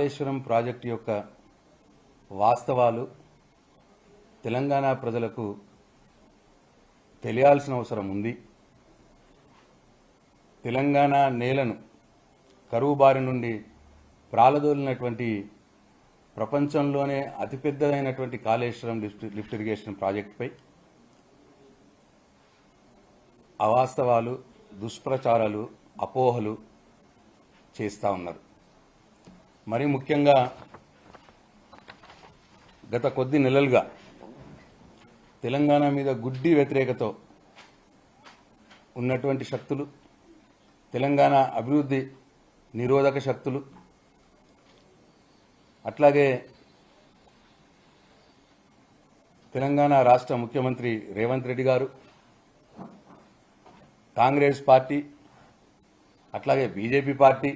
Kaleshwaram project యొక్క వాస్తవాలు తెలంగాణ ప్రజలకు తెలియాల్సిన అవసరం ఉంది. తెలంగాణ నేలను కరువు బారి నుండి ప్రాలదోలినటువంటి ప్రపంచంలోనే అతిపెద్దదైనటువంటి కాళేశ్వరం లిఫ్ట్ లిఫ్ట్ ఇరిగేషన్ ప్రాజెక్టుపై అవాస్తవాలు దుష్ప్రచారాలు అపోహలు చేస్తూ ఉన్నారు. మరి ముఖ్యంగా గత కొద్ది నెలలుగా తెలంగాణ మీద గుడ్డి వ్యతిరేకతో ఉన్నటువంటి శక్తులు తెలంగాణ అభివృద్ధి నిరోధక శక్తులు అట్లాగే తెలంగాణ రాష్ట్ర ముఖ్యమంత్రి రేవంత్ రెడ్డి గారు కాంగ్రెస్ పార్టీ అట్లాగే బీజేపీ పార్టీ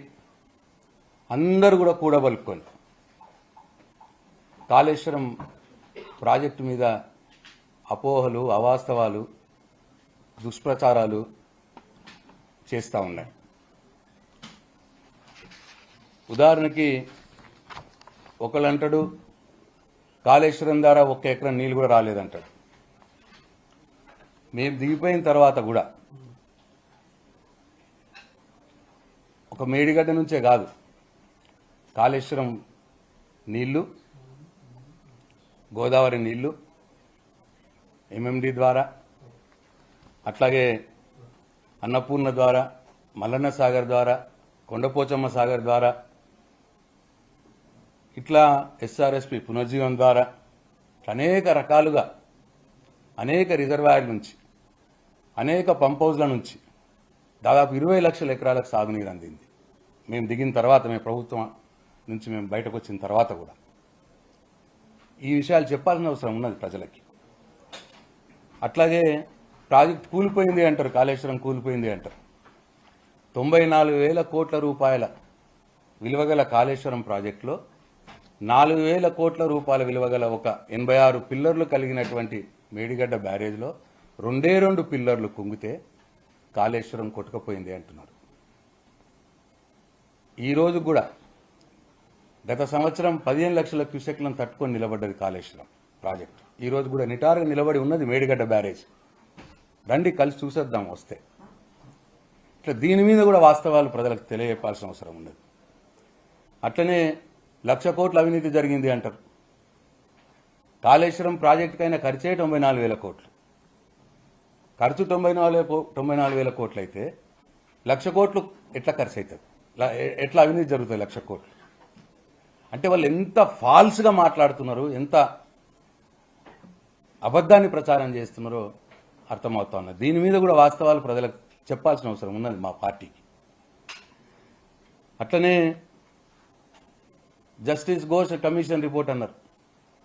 అందరూ కూడా కూడబలుపుకొని కాళేశ్వరం ప్రాజెక్టు మీద అపోహలు అవాస్తవాలు దుష్ప్రచారాలు చేస్తూ ఉన్నాయి. ఉదాహరణకి ఒకళ్ళు అంటాడు కాళేశ్వరం ద్వారా ఒక్క ఎకరం నీళ్ళు కూడా రాలేదంటాడు. మేము దిగిపోయిన తర్వాత కూడా ఒక మేడిగడ్డ నుంచే కాదు కాళేశ్వరం నీళ్ళు గోదావరి నీళ్ళు ఎంఎండి ద్వారా అట్లాగే అన్నపూర్ణ ద్వారా మల్లన్న సాగర్ ద్వారా కొండపోచమ్మ సాగర్ ద్వారా ఇట్లా ఎస్ఆర్ఎస్పి పునర్జీవం ద్వారా అనేక రకాలుగా అనేక రిజర్వాయర్ల నుంచి అనేక పంప్ హౌజ్ల నుంచి దాదాపు ఇరవై లక్షల ఎకరాలకు సాగునీరు అందింది. మేము దిగిన తర్వాత మేము ప్రభుత్వం నుంచి మేము బయటకు వచ్చిన తర్వాత కూడా. ఈ విషయాలు చెప్పాల్సిన అవసరం ఉన్నది ప్రజలకి. అట్లాగే ప్రాజెక్ట్ కూలిపోయింది అంటారు కాళేశ్వరం కూలిపోయింది అంటారు. తొంభై నాలుగు వేల కోట్ల రూపాయల విలువగల కాళేశ్వరం ప్రాజెక్టులో నాలుగు వేల కోట్ల రూపాయల విలువగల ఒక ఎనభై ఆరు పిల్లర్లు కలిగినటువంటి మేడిగడ్డ బ్యారేజ్లో రెండే రెండు పిల్లర్లు కుంగితే కాళేశ్వరం కొట్టుకుపోయింది అంటున్నారు. ఈ రోజు కూడా గత సంవత్సరం పదిహేను లక్షల క్యూసెక్లను తట్టుకొని నిలబడ్డది కాళేశ్వరం ప్రాజెక్ట్. ఈరోజు కూడా నిటారుగా నిలబడి ఉన్నది మేడిగడ్డ బ్యారేజ్. రండి కలిసి చూసేద్దాం వస్తే. ఇట్లా దీని మీద కూడా వాస్తవాలు ప్రజలకు తెలియజెప్పాల్సిన అవసరం ఉండదు అట్లనే లక్ష కోట్ల అవినీతి జరిగింది అంటారు. కాళేశ్వరం ప్రాజెక్టుకైనా ఖర్చే తొంభై నాలుగు వేల కోట్లు. ఖర్చు తొంభై నాలుగు తొంభై నాలుగు వేల కోట్లు అయితే లక్ష కోట్లు ఎట్లా ఖర్చు అవుతుంది ఎట్లా అవినీతి జరుగుతుంది లక్ష కోట్లు? అంటే వాళ్ళు ఎంత ఫాల్స్గా మాట్లాడుతున్నారు ఎంత అబద్ధాన్ని ప్రచారం చేస్తున్నారో అర్థమవుతా ఉన్నది. దీని మీద కూడా వాస్తవాలు ప్రజలకు చెప్పాల్సిన అవసరం ఉన్నది మా పార్టీకి. అట్లనే జస్టిస్ ఘోష్ కమిషన్ రిపోర్ట్ అన్నారు.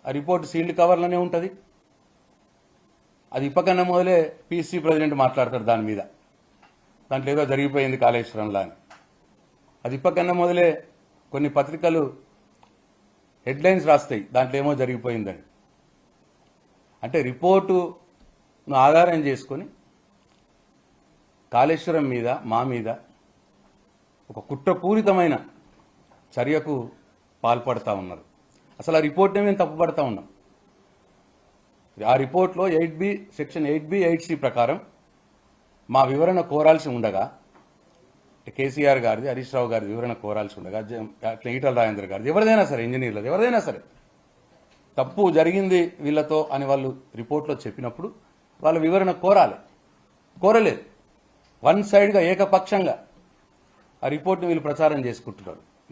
ఆ రిపోర్ట్ సీల్డ్ కవర్లోనే ఉంటుంది. అది ఇప్పకన్నా మొదలే పీసీ ప్రెసిడెంట్ మాట్లాడతారు దాని మీద. దాంట్లో ఏదో జరిగిపోయింది కాళేశ్వరంలో అని. అది ఇప్పకన్నా మొదలే కొన్ని పత్రికలు హెడ్లైన్స్ రాస్తాయి. దాంట్లో ఏమో జరిగిపోయిందని. అంటే రిపోర్టును ఆధారం చేసుకొని కాళేశ్వరం మీద మా మీద ఒక కుట్రపూరితమైన చర్యకు పాల్పడతా ఉన్నారు. అసలు ఆ రిపోర్ట్నే మేము తప్పుపడతా ఉన్నాం. ఆ రిపోర్ట్లో eight B section eight B eight C ప్రకారం మా వివరణ కోరాల్సి ఉండగా కేసీఆర్ గారిది హరీష్ రావు గారి వివరణ కోరాల్సి ఉండగా అట్లా ఈటల రాజేంద్ర గారిది. ఎవరిదైనా సరే ఇంజనీర్లది ఎవరిదైనా సరే. తప్పు జరిగింది వీళ్ళతో అని వాళ్ళు రిపోర్ట్లో చెప్పినప్పుడు వాళ్ళ వివరణ కోరాలి. కోరలేదు. వన్ సైడ్గా ఏకపక్షంగా ఆ రిపోర్ట్ని వీళ్ళు ప్రచారం చేసుకుంటున్నారు.